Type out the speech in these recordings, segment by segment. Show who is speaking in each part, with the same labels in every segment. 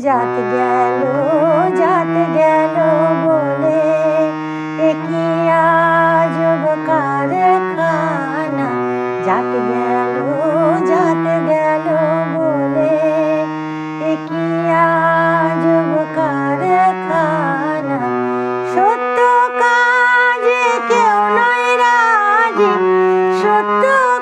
Speaker 1: জাত গেল জাত গেল বলে একই আজব কারখানা? জাত গেল জাত গেল বলে একই আজব কারখানা? সত্য কাজে কেউ নয় রাজি, সত্য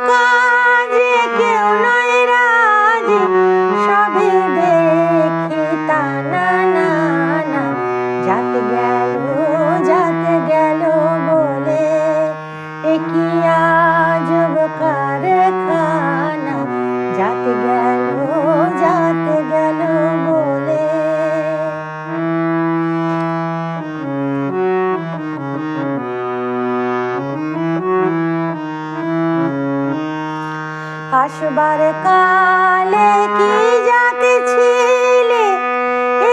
Speaker 1: আসবার কালে কি জাতে ছিলে?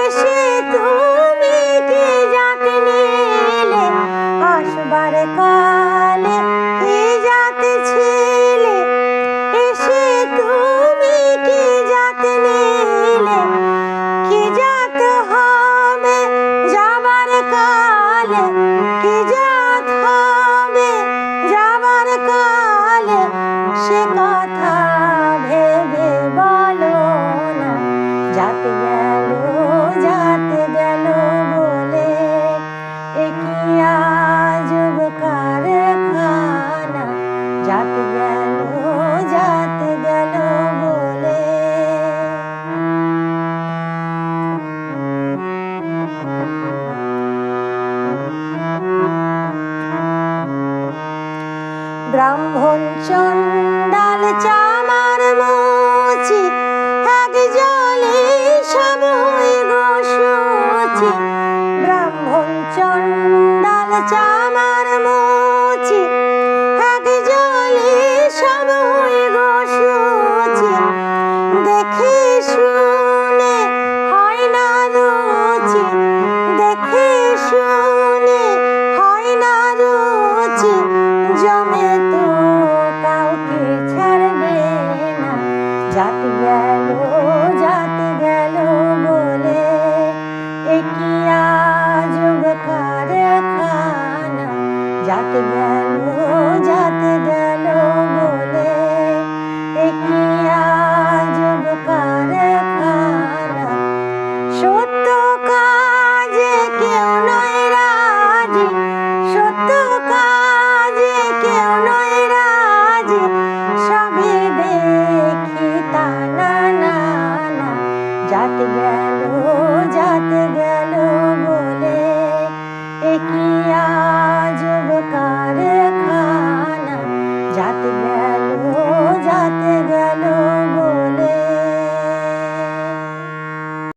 Speaker 1: এসে তুমি কি জাতে নিলে? আসবার কালে কি জাতে ছিলে? এসে তুমি কি জাতে নিলে? কি জাত হবে যাবার কালে? i Mata. ব্রাহ্মণ চণ্ডাল চামার মুচি এক জলে সব গোসুচি সূচি ব্রাহ্মণ চণ্ডাল চামার মুচি জাত গেল জাত গেল বলে একই আজব কারখানা জাত গেল জাত গেল